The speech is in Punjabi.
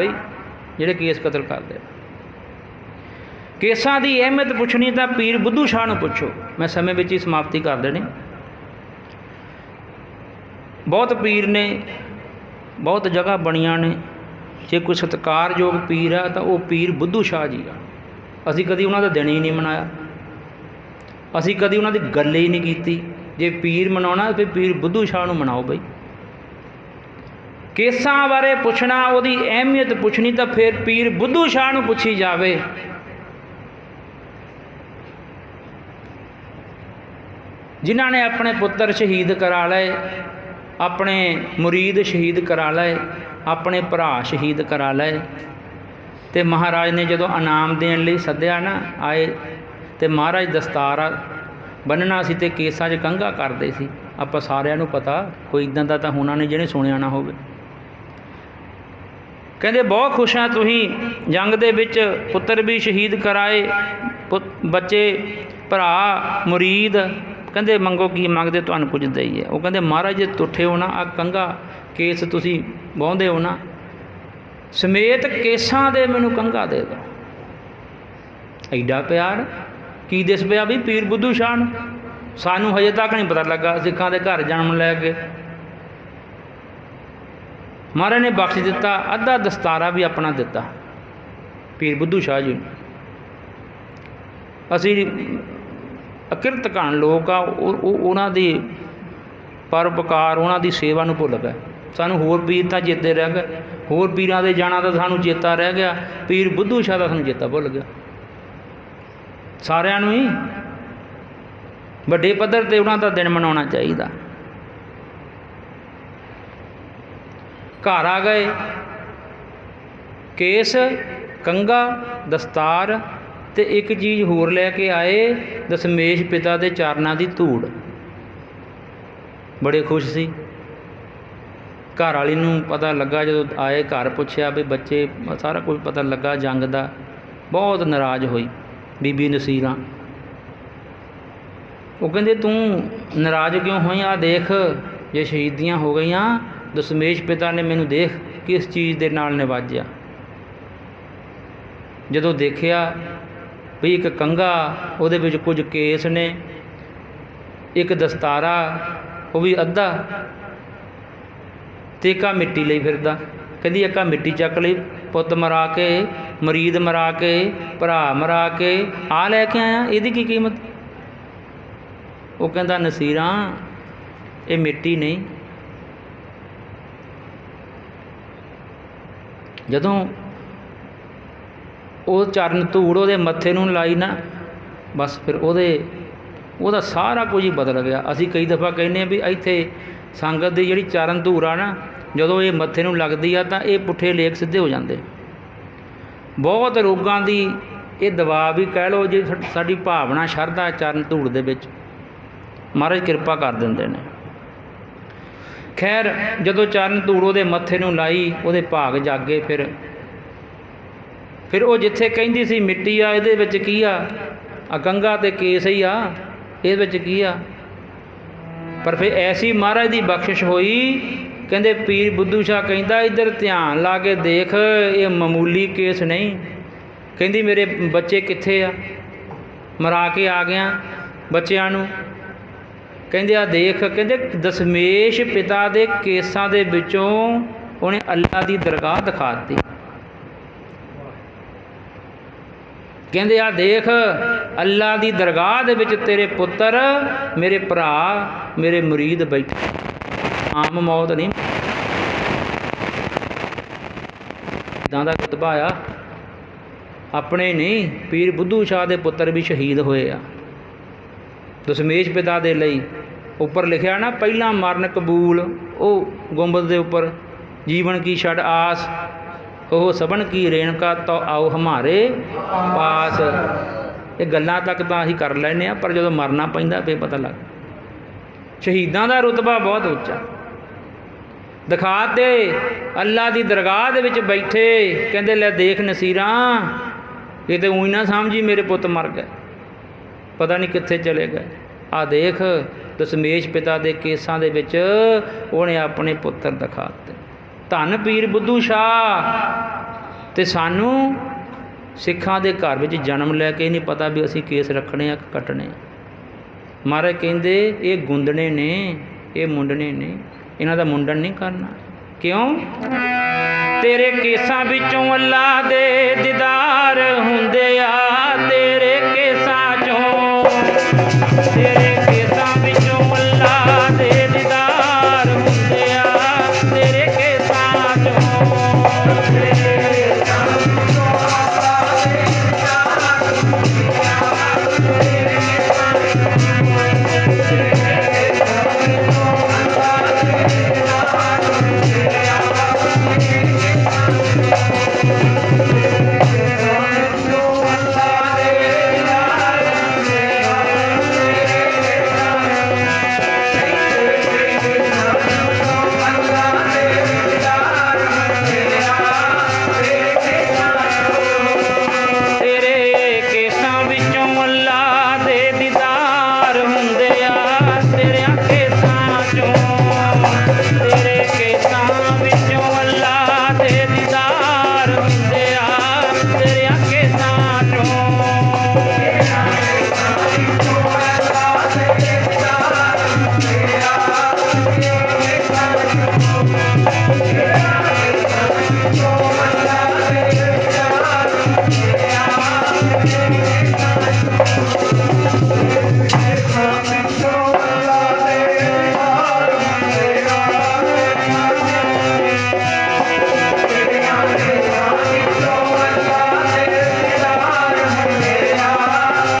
ਬਈ, ਜਿਹੜੇ ਕੇਸ ਕਤਲ ਕਰਦੇ ਆ। ਕੇਸਾਂ ਦੀ ਅਹਿਮੀਅਤ ਪੁੱਛਣੀ ਤਾਂ ਪੀਰ ਬੁੱਧੂ ਸ਼ਾਹ ਨੂੰ ਪੁੱਛੋ। ਮੈਂ ਸਮੇਂ ਵਿੱਚ ਹੀ ਸਮਾਪਤੀ ਕਰ ਦੇਣੀ। ਬਹੁਤ ਪੀਰ ਨੇ, ਬਹੁਤ ਜਗ੍ਹਾ ਬਣੀਆਂ ਨੇ। ਜੇ ਕੋਈ ਸਤਿਕਾਰਯੋਗ ਪੀਰ ਆ, ਤਾਂ ਉਹ ਪੀਰ ਬੁੱਧੂ ਸ਼ਾਹ ਜੀ ਆ। ਅਸੀਂ ਕਦੀ ਉਹਨਾਂ ਦਾ ਦਿਨ ਹੀ ਨਹੀਂ ਮਨਾਇਆ। ਅਸੀਂ ਕਦੀ ਉਹਨਾਂ ਦੀ ਗੱਲ ਹੀ ਨਹੀਂ ਕੀਤੀ। ਜੇ ਪੀਰ ਮਨਾਉਣਾ, ਤੇ ਪੀਰ ਬੁੱਧੂ ਸ਼ਾਹ ਨੂੰ ਮਨਾਓ ਬਈ। ਕੇਸਾਂ ਬਾਰੇ ਪੁੱਛਣਾ, ਉਹਦੀ ਅਹਿਮੀਅਤ ਪੁੱਛਣੀ ਤਾਂ ਫਿਰ ਪੀਰ ਬੁੱਧੂ ਸ਼ਾਹ ਨੂੰ ਪੁੱਛੀ ਜਾਵੇ। ਜਿਨ੍ਹਾਂ ਨੇ ਆਪਣੇ ਪੁੱਤਰ ਸ਼ਹੀਦ ਕਰਾ ਲਏ, ਆਪਣੇ ਮੁਰੀਦ ਸ਼ਹੀਦ ਕਰਾ ਲਏ, ਆਪਣੇ ਭਰਾ ਸ਼ਹੀਦ ਕਰਾ ਲਏ, ਤੇ ਮਹਾਰਾਜ ਨੇ ਜਦੋਂ ਇਨਾਮ ਦੇਣ ਲਈ ਸੱਦਿਆ ਨਾ, ਆਏ ਤੇ ਮਹਾਰਾਜ ਦਸਤਾਰਾ ਬੰਨਣਾ ਸੀ ਤੇ ਕੇਸਾਂ 'ਚ ਕੰਘਾ ਕਰਦੇ ਸੀ। ਆਪਾਂ ਸਾਰਿਆਂ ਨੂੰ ਪਤਾ, ਕੋਈ ਇਦਾਂ ਦਾ ਤਾਂ ਹੋਣਾ ਨਹੀਂ, ਜਿਹਨੇ ਸੁਣਿਆ ਨਾ ਹੋਵੇ। ਕਹਿੰਦੇ, ਬਹੁਤ ਖੁਸ਼ ਹਾਂ ਤੁਸੀਂ ਜੰਗ ਦੇ ਵਿੱਚ ਪੁੱਤਰ ਵੀ ਸ਼ਹੀਦ ਕਰਾਏ, ਪੁੱਤ- ਬੱਚੇ, ਭਰਾ, ਮੁਰੀਦ। ਕਹਿੰਦੇ, ਮੰਗੋ ਕੀ ਮੰਗਦੇ, ਤੁਹਾਨੂੰ ਕੁਝ ਦਈਏ। ਉਹ ਕਹਿੰਦੇ, ਮਹਾਰਾਜ ਜੇ, ਤੁੱਠੇ ਹੋ ਨਾ ਆ ਕੰਗਾ ਕੇਸ ਤੁਸੀਂ ਵਾਹੁੰਦੇ ਹੋ ਨਾ, ਸਮੇਤ ਕੇਸਾਂ ਦੇ ਮੈਨੂੰ ਕੰਗਾ ਦੇ ਦਿਓ। ਐਡਾ ਪਿਆਰ, ਕੀ ਦਿਸ ਪਿਆ ਵੀ ਪੀਰ ਬੁੱਧੂ ਸ਼ਾਹ ਨੂੰ? ਸਾਨੂੰ ਹਜੇ ਤੱਕ ਨਹੀਂ ਪਤਾ ਲੱਗਾ, ਸਿੱਖਾਂ ਦੇ ਘਰ ਜਨਮ ਲੈ ਕੇ ਮਹਾਰਾਜ ਨੇ ਬਖਸ਼ ਦਿੱਤਾ, ਅੱਧਾ ਦਸਤਾਰਾ ਵੀ ਆਪਣਾ ਦਿੱਤਾ। ਪੀਰ ਬੁੱਧੂ ਸ਼ਾਹ ਜੀ ਨੂੰ। ਅਸੀਂ ਅਕਿਰਤ ਘਣ ਲੋਕ ਆ, ਉਹ, ਉਹ- ਉਹਨਾਂ ਦੀ ਪਰਉਪਕਾਰ, ਉਹਨਾਂ ਦੀ ਸੇਵਾ ਨੂੰ ਭੁੱਲ ਗਏ। ਸਾਨੂੰ ਹੋਰ ਪੀਰ ਤਾਂ ਚੇਤੇ ਰਹਿ ਗਏ। ਹੋਰ ਪੀਰਾਂ ਦੇ ਜਾਣਾ ਤਾਂ ਸਾਨੂੰ ਚੇਤਾ ਰਹਿ ਗਿਆ। ਪੀਰ ਬੁੱਧੂ ਸ਼ਾਹ ਦਾ ਸਾਨੂੰ ਚੇਤਾ ਭੁੱਲ ਗਿਆ। ਸਾਰਿਆਂ ਨੂੰ ਹੀ ਵੱਡੇ ਪੱਧਰ ਤੇ ਉਹਨਾਂ ਦਾ ਦਿਨ ਮਨਾਉਣਾ ਚਾਹੀਦਾ। ਘਰ ਆ ਗਏ। ਕੇਸ ਕੰਗਾ ਦਸਤਾਰ ਤੇ ਇੱਕ ਚੀਜ਼ ਹੋਰ ਲੈ ਕੇ ਆਏ ਦਸ਼ਮੇਸ਼ ਪਿਤਾ ਦੇ ਚਰਨਾਂ ਦੀ ਧੂੜ। ਬੜੇ ਖੁਸ਼ ਸੀ। ਘਰ ਵਾਲੀ ਨੂੰ ਪਤਾ ਲੱਗਾ ਜਦੋਂ ਆਏ ਘਰ ਪੁੱਛਿਆ ਵੀ ਬੱਚੇ, ਸਾਰਾ ਕੁਝ ਪਤਾ ਲੱਗਾ, ਜੰਗ ਦਾ ਬਹੁਤ ਨਾਰਾਜ਼ ਹੋਈ ਬੀਬੀ ਨਸੀਰਾਂ। ਉਹ ਕਹਿੰਦੇ, ਤੂੰ ਨਾਰਾਜ਼ ਕਿਉਂ ਹੋਈ? ਆ ਦੇਖ, ਜੇ ਸ਼ਹੀਦੀਆਂ ਹੋ ਗਈਆਂ ਦਸ਼ਮੇਸ਼ ਪਿਤਾ ਨੇ ਮੈਨੂੰ ਦੇਖ ਕਿਸ ਚੀਜ਼ ਦੇ ਨਾਲ ਨਿਵਾਜਿਆ। ਜਦੋਂ ਦੇਖਿਆ ਵੀ ਇੱਕ ਕੰਗਾ ਉਹਦੇ ਵਿੱਚ ਕੁਝ ਕੇਸ ਨੇ, ਇੱਕ ਦਸਤਾਰਾ, ਉਹ ਵੀ ਅੱਧਾ ਤੇ ਇੱਕਾ ਮਿੱਟੀ ਲਈ ਫਿਰਦਾ। ਕਹਿੰਦੀ ਇੱਕਾ ਮਿੱਟੀ ਚੱਕ ਲਈ, ਪੁੱਤ ਮਰਾ ਕੇ, ਮਰੀਦ ਮਰਾ ਕੇ, ਭਰਾ ਮਰਾ ਕੇ ਆ ਲੈ ਕੇ ਆਇਆ, ਇਹਦੀ ਕੀ ਕੀਮਤ? ਉਹ ਕਹਿੰਦਾ, ਨਸੀਰਾਂ, ਇਹ ਮਿੱਟੀ ਨਹੀਂ। ਜਦੋਂ ਉਹ ਚਰਨ ਧੂੜ ਉਹਦੇ ਮੱਥੇ ਨੂੰ ਲਾਈ ਨਾ, ਬਸ ਫਿਰ ਉਹਦੇ, ਉਹਦਾ ਸਾਰਾ ਕੁਝ ਹੀ ਬਦਲ ਗਿਆ। ਅਸੀਂ ਕਈ ਦਫਾ ਕਹਿੰਦੇ ਆ ਵੀ ਇੱਥੇ ਸੰਗਤ ਦੀ ਜਿਹੜੀ ਚਰਨ ਧੂੜ ਆ ਨਾ, ਜਦੋਂ ਇਹ ਮੱਥੇ ਨੂੰ ਲੱਗਦੀ ਆ ਤਾਂ ਇਹ ਪੁੱਠੇ ਲੇਖ ਸਿੱਧੇ ਹੋ ਜਾਂਦੇ। ਬਹੁਤ ਰੋਗਾਂ ਦੀ ਇਹ ਦਬਾਅ ਵੀ ਕਹਿ ਲਓ ਜੇ ਸਾਡੀ ਭਾਵਨਾ, ਸ਼ਰਧਾ ਚਰਨ ਧੂੜ ਦੇ ਵਿੱਚ, ਮਹਾਰਾਜ ਕਿਰਪਾ ਕਰ ਦਿੰਦੇ ਨੇ। ਖੈਰ, ਜਦੋਂ ਚਰਨ ਧੂੜ ਉਹਦੇ ਮੱਥੇ ਨੂੰ ਲਾਈ, ਉਹਦੇ ਭਾਗ ਜਾਗੇ ਫਿਰ। ਫਿਰ ਉਹ ਜਿੱਥੇ ਕਹਿੰਦੀ ਸੀ, ਮਿੱਟੀ ਆ, ਇਹਦੇ ਵਿੱਚ ਕੀ ਆ? ਆ ਗੰਗਾ ਤੇ ਕੇਸ ਹੀ ਆ, ਇਹਦੇ ਵਿੱਚ ਕੀ ਆ? ਪਰ ਫਿਰ ਐਸੀ ਮਹਾਰਾਜ ਦੀ ਬਖਸ਼ਿਸ਼ ਹੋਈ, ਕਹਿੰਦੇ ਪੀਰ ਬੁੱਧੂ ਸ਼ਾਹ ਕਹਿੰਦਾ, ਇੱਧਰ ਧਿਆਨ ਲਾ ਕੇ ਦੇਖ, ਇਹ ਮਾਮੂਲੀ ਕੇਸ ਨਹੀਂ। ਕਹਿੰਦੀ, ਮੇਰੇ ਬੱਚੇ ਕਿੱਥੇ ਆ? ਮਰਾ ਕੇ ਆ ਗਿਆ ਬੱਚਿਆਂ ਨੂੰ। ਕਹਿੰਦੇ ਆ ਦੇਖ, ਕਹਿੰਦੇ ਦਸ਼ਮੇਸ਼ ਪਿਤਾ ਦੇ ਕੇਸਾਂ ਦੇ ਵਿੱਚੋਂ ਉਹਨੇ ਅੱਲਾ ਦੀ ਦਰਗਾਹ ਦਿਖਾ ਦਿੱਤੀ। ਕਹਿੰਦੇ ਆ ਦੇਖ, ਅੱਲਾ ਦੀ ਦਰਗਾਹ ਦੇ ਵਿੱਚ ਤੇਰੇ ਪੁੱਤਰ, ਮੇਰੇ ਭਰਾ, ਮੇਰੇ ਮੁਰੀਦ ਬੈਠੇ। ਆਮ ਮੌਤ ਨਹੀਂ। ਇਦਾਂ ਦਾ ਰਤਬਾ ਆ। ਆਪਣੇ ਨਹੀਂ, ਪੀਰ ਬੁੱਧੂ ਸ਼ਾਹ ਦੇ ਪੁੱਤਰ ਵੀ ਸ਼ਹੀਦ ਹੋਏ ਆ। ਦਸ਼ਮੇਸ਼ ਪਿਤਾ ਦੇ ਲਈ ਉੱਪਰ ਲਿਖਿਆ ਨਾ, ਪਹਿਲਾਂ ਮਰਨ ਕਬੂਲ, ਉਹ ਗੁੰਬਦ ਦੇ ਉੱਪਰ, ਜੀਵਨ ਕੀ ਛੜ ਆਸ, ਉਹ ਸਭਨ ਕੀ ਰੇਣਕਾ ਤੋ ਆਓ ਹਮਾਰੇ ਪਾਸ। ਇਹ ਗੱਲਾਂ ਤੱਕ ਤਾਂ ਅਸੀਂ ਕਰ ਲੈਨੇ ਆ ਪਰ ਜਦੋਂ ਮਰਨਾ ਪੈਂਦਾ ਫੇਰ ਪਤਾ ਲੱਗ ਸ਼ਹੀਦਾਂ ਦਾ ਰੁਤਬਾ ਬਹੁਤ ਉੱਚਾ। ਦਿਖਾਤੇ ਅੱਲਾ ਦੀ ਦਰਗਾਹ ਦੇ ਵਿੱਚ ਬੈਠੇ, ਕਹਿੰਦੇ, ਲੈ ਦੇਖ ਨਸੀਰਾਂ, ਇਹ ਤੇ ਉਹੀ ਨਾ ਸਮਝੀ ਮੇਰੇ ਪੁੱਤ ਮਰ ਗਏ। ਪਤਾ ਨਹੀਂ ਕਿੱਥੇ ਚਲੇ ਗਏ। ਆ ਦੇਖ, ਦਸ਼ਮੇਸ਼ ਪਿਤਾ ਦੇ ਕੇਸਾਂ ਦੇ ਵਿੱਚ ਉਹਨੇ ਆਪਣੇ ਪੁੱਤਰ ਦਿਖਾ ਦਿੱਤੇ ਧੰਨ ਪੀਰ ਬੁੱਧੂ ਸ਼ਾਹ। ਤੇ ਸਾਨੂੰ ਸਿੱਖਾਂ ਦੇ ਘਰ ਵਿੱਚ ਜਨਮ ਲੈ ਕੇ ਨਹੀਂ ਪਤਾ ਵੀ ਅਸੀਂ ਕੇਸ ਰੱਖਣੇ ਆ ਕਿ ਕੱਟਣੇ ਮਹਾਰਾਜ ਕਹਿੰਦੇ, ਇਹ ਗੁੰਦਣੇ ਨੇ, ਇਹ ਮੁੰਡਣੇ ਨੇ, ਇਹਨਾਂ ਦਾ ਮੁੰਡਨ ਨਹੀਂ ਕਰਨਾ। ਕਿਉਂ? ਤੇਰੇ ਕੇਸਾਂ ਵਿੱਚੋਂ ਅੱਲਾ ਦੇ ਦੀਦਾਰ ਹੁੰਦੇ ਆ। ਤੇਰੇ